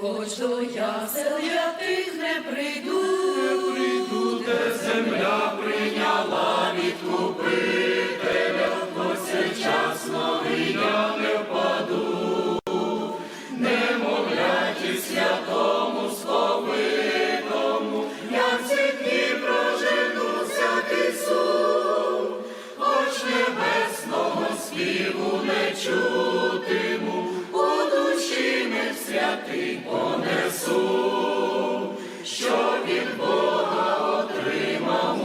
Хоч до я тих не прийду, Прийду, де земля прийняла відкупителя, ось час новий я не впаду, немовляті святому понесу що від Бога отримав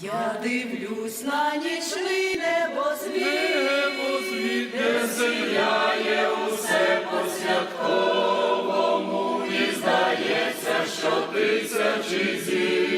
я дивлюсь на нічний небосвіт, небо звідки зияє усе по святковому, і здається, що тисячі зір,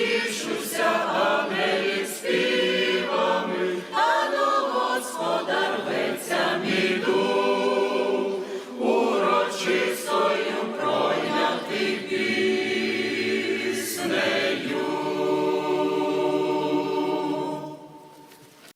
тішуся.